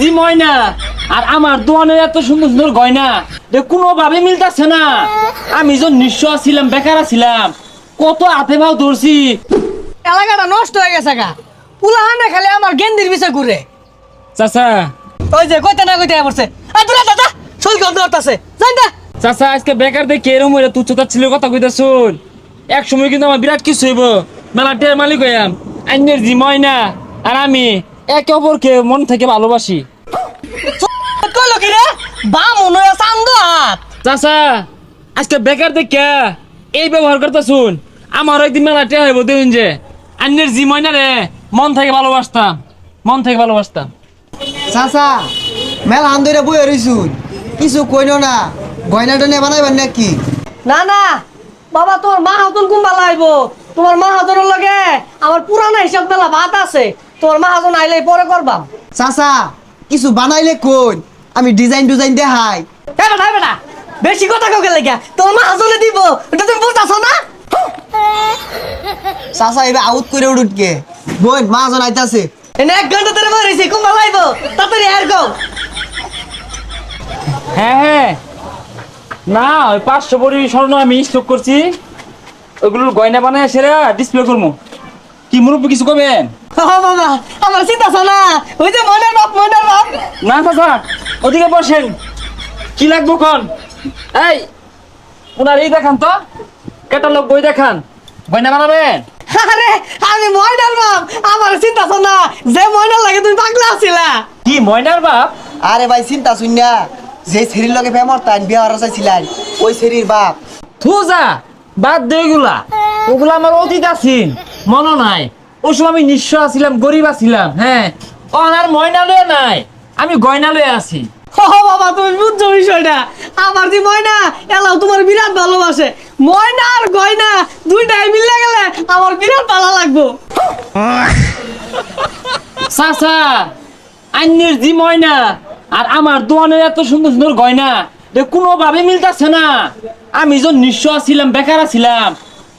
জি ময়না আর আমার দোয়ানের এত সুন্দর সুন্দর গয়না। যে কোনোভাবে মিলতাছে না। আমি যখন নিঃস্ব ছিলাম বেকার ছিলাম কত হাতে ভাও ধরছি। এলাকাটা নষ্ট হয়ে গেছে গা। পুলাহানে খালি আমার গেন্দির বিষয় ঘুরে চাচা। ওই যে কইতে না কইতে পড়ছে আর দূরে দাদা শরীর গন্ধ করতেছে। জান না চাচা আজকে বেকার দেখে এরম হইলে? তুচ্ছতা ছিল কথা কইতা শুন এক সময় কিন্তু আমার বিরাট কিছু হইব। মেলা টের মালিক হইয়াম। আইনের জি ময়না আর আমি একে অপরকে মন থেকে ভালোবাসি। কইলো কি রে? বা মনে হয় চান্দ হাত। চাচা আজকে বেকার দেখে এই ব্যবহার করতে শুন আমার একদিন মেলা টের হইব দেখুন যে। আইনের জি ময়না রে মন থেকে ভালোবাসতাম মন থেকে ভালোবাসতাম। চাচা মেলা আন্দরে বই রইছুন। কিছু কইন না গয়না টয়না বানাইবেন নাকি? না না বাবা তোমার মা হাতন কুম্বা লাইবো তোমার মা হাতনের লগে আমার পুরানা হিসাব মেলা ভাত আছে। তোমার মা হাতন আইলে পরে করবাম। চাচা কিছু বানাইলে কোন আমি ডিজাইন ডিজাইন দেখাই। এ বেটা এ বেটা বেশি কথা কাউকে লেগে? তোমার মা হাতনে দিব এটা তুমি বুঝতেছো না? চাচা এবার আউট করে উঠুটকে বোন মা জন আইতাছে। এনে এক ঘণ্টা ধরে বলেছি কুম্বা লাইবো তাড়াতাড়ি আর গো হ্যাঁ হ্যাঁ। না ওই পাঁচশো বড়ি স্বর্ণ আমি স্টক করছি। ওগুলোর গয়না বানায় সেরা ডিসপ্লে করব কি মুরব্বী কিছু করবেন ও আমার চিন্তা আছে না। ওই যে মনের বাপ মনের বাপ না চাচা ওদিকে বসেন। কি লাগবো কন? এই ওনার এই দেখান তো। ক্যাটালগ বই দেখান। গয়না বানাবেন? আরে আমি ময়নার বাপ আমার চিন্তা আছে না যে ময়নার লাগে তুমি পাগলা আছিলা। কি ময়নার বাপ আরে ভাই চিন্তা শুন যে ছেড়ির লগে ফেমর তাই বিয়ে হারা চাইছিলেন ওই ছেড়ির বাপ থুজা বাদ দে ওগুলা ওগুলা আমার অতীত মনে নাই। ওই সময় আমি নিঃস্ব আছিলাম গরিব আছিলাম হ্যাঁ। অনার ময়না লয়ে নাই আমি গয়না লয়ে আছি। ও বাবা তুমি বুঝছ বিষয়টা। আমার যে ময়না এলাও তোমার বিরাট ভালোবাসে। ময়না আর গয়না দুইটাই মিলে গেলে আমার বিরাট ভালো লাগবো। চাচা আন্যের জি ময়না আর আমার দোয়ানের এত সুন্দর সুন্দর গয়না যে কোনোভাবে মিলতাছে না। আমি যখন নিঃস্ব আছিলাম বেকার আছিলাম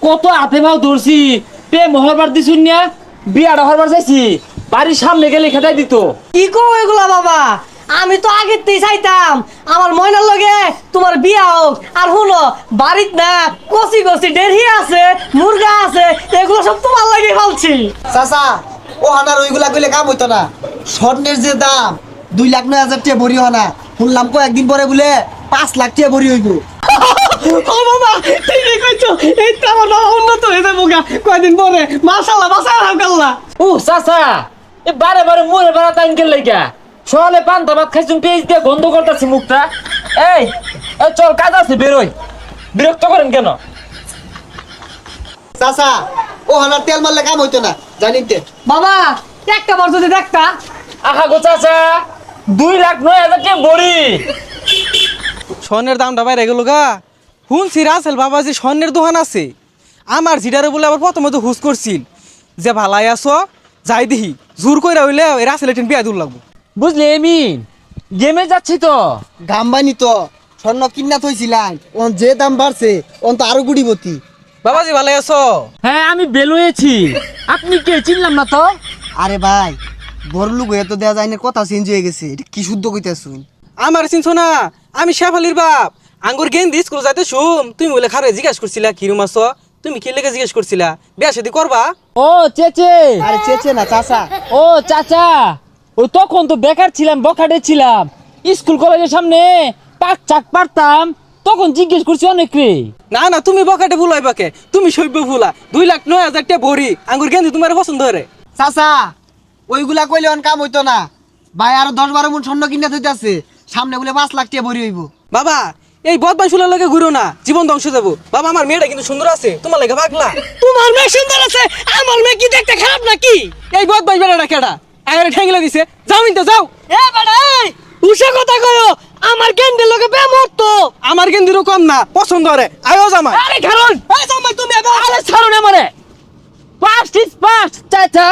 কত হাতে ভাও ধরছি প্রেম হরবার দিছুন না বিয়াটা হরবার চাইছি বাড়ির সামনে গেলে খেতাই দিত। কি কো এগুলা বাবা? আমি তো আগের তেই চাইতাম। আমার ময়নার লগে তোমার বিয়া হোক। আর শুনো বাড়িত না কচি কচি ডেরি আছে মুরগা আছে এগুলো সব তোমার লাগে ফেলছি। চাচা ও হানার ওইগুলা কইলে কাম হইতো না। স্বর্ণের যে দাম দুই লাখ নয় হাজার টাকা ভরি হনা শুনলাম কো একদিন পরে বলে পাঁচ লাখ টাকা ভরি হইব। ও বাবা ঠিকই কইছো এই তো আমার বাবা উন্নত হয়ে যাব গা। কয়দিন পরে? মাশাল্লাহ বাসায় রাখাল্লাহ ও চাচা এ বারে বারে মুড়ে বেড়া টাইম গেল লাইগা সকালে পান্তা ভাত খাইছুন পেঁয়াজ দিয়ে গন্ধ করতেছি মুখটা। এই চল কাজ আছে বেরোই। বিরক্ত করেন কেন? চাচা ও হানার তেল মারলে কাম হইতো না জানিতে বাবা একটা বার যদি দেখতা। আহা গো চাচা দুই লাখ নয় হাজার টাকা বড়ি স্বর্ণের দামটা বাইরে গেল গা। শুনছি রাসেল বাবা যে স্বর্ণের দোকান আছে। আমার জিডারে বলে আবার প্রথমে তো হুস করছিল যে ভালাই আছো যাই দিহি জোর কইরা হইলে রাসেল এটিন বিয়া দূর লাগবো। বুঝলি এমিন? গেমে যাচ্ছি তো। দাম বানি তো স্বর্ণ কিনা থইছিলেন ওন যে দাম বাড়ছে ওন তো আরও গুড়িবতী। বাবাজি ভালাই আছো? হ্যাঁ আমি বেলুয়েছি। আপনি কে? চিনলাম না তো? আরে ভাই বড় লোক হয়ে তো দেওয়া যায় না কথা চেঞ্জ হয়ে গেছে। এটা কি শুদ্ধ কইতে শুন আমার চিনছো না? আমি শেফালির বাপ। আঙ্গুর গেন্দি স্কুল যাইতে শুম। তুমি বলে খারে জিজ্ঞাসা করছিলা কিরম আছো তুমি কি লেগে জিজ্ঞেস করছিলা? বিয়া শাদি করবা? ও চেচে। আরে চেচে না চাচা। ও চাচা। ওই তখন তো বেকার ছিলাম বখাটে ছিলাম। স্কুল কলেজের সামনে পাক চাক পারতাম তখন জিজ্ঞেস করছি অনেক রে। না না তুমি বকাটে ভুলাই বাকে। তুমি সভ্য ভুলা। দুই লাখ নয় হাজার টাকা ভরি। আঙ্গুর গেন্দি তোমার পছন্দ হরে। চাচা ওইগুলা কইলে অন কাম হইতো না। ভাই আরও দশ বারো মন স্বর্ণ কিনা থইতাছে। সামনে বলে পাঁচ লাখ টাকা ভরি হইব। বাবা এই বদমাই শুলার লাগে ঘুরো না জীবন ধ্বংস যাব। বাবা আমার মেয়েটা কিন্তু সুন্দর আছে তোমার লাগে পাগলা। তোমার মেয়ে সুন্দর আছে আমার মেয়ে কি দেখতে খারাপ নাকি? এই বদমাই বেড়াটা কেডা? আগে ঠেঙ্গলে দিছে। যাও ইনতে যাও। এ বেড়াই উষা কথা কয়ো আমার গেন্ডের লগে বেমর তো আমার গেন্দিরও কম না পছন্দ হরে। আয়ো জামাই। আরে খারুন এই জামাই তুমি এবার আরে ছাড়ুন আমারে। পাস্ট ইজ পাস্ট চাচা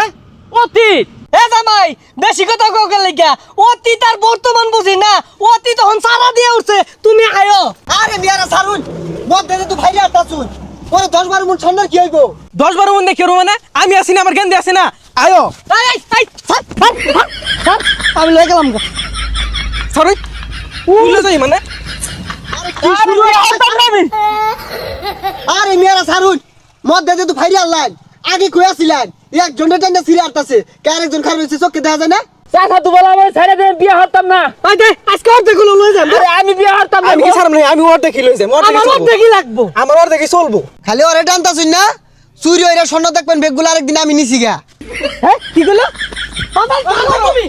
অতীত। এ জামাই বেশি কথা কাউকে লাগিয়া? অতীত আর বর্তমান বুঝি না। অতীত তখন সারা দিয়ে উঠছে। আরে মিয়ারা সারুন মদ দেতে তো ভাইরে আসতাছুন পরে দশ বারো মন স্বর্ণ কি হইব? দশ বারো মন দেখি মানে? আমি আছি না আমার গেন্দি আছে না। আয়ো। ছাড়, ছাড়। আমি লয়ে গেলাম গো। সরি তুলে যাই মানে? আরে কি শুরু হইছে? আরে মেয়েরা সারুন মদ তো আল্লাহ আগে কই একজনের টান্ডা সিরে আটতাছে কে আরেকজন খারাপ হয়েছে চোখে দেখা যায় না? চাচা তো বলা আমার ছেড়ে দেন বিয়ে হতাম না। এই দে, আজকে অর্ধেকগুলো লয়ে যান। আরে আমি বিয়ে হতাম না আমি কি ছাড়ম নাই আমি ওর দেখি লইছে যাম দেখি আমার চলবো। অর্ধেকই লাগবো। আমার ওর দেখি চলবো। খালি ওরে টানতাছুন না চুরি হইরা স্বর্ণ দেখবেন বেগগুলো আরেকদিন আমি নিছি গা। হ্যাঁ কি কইলো আমার তুমি।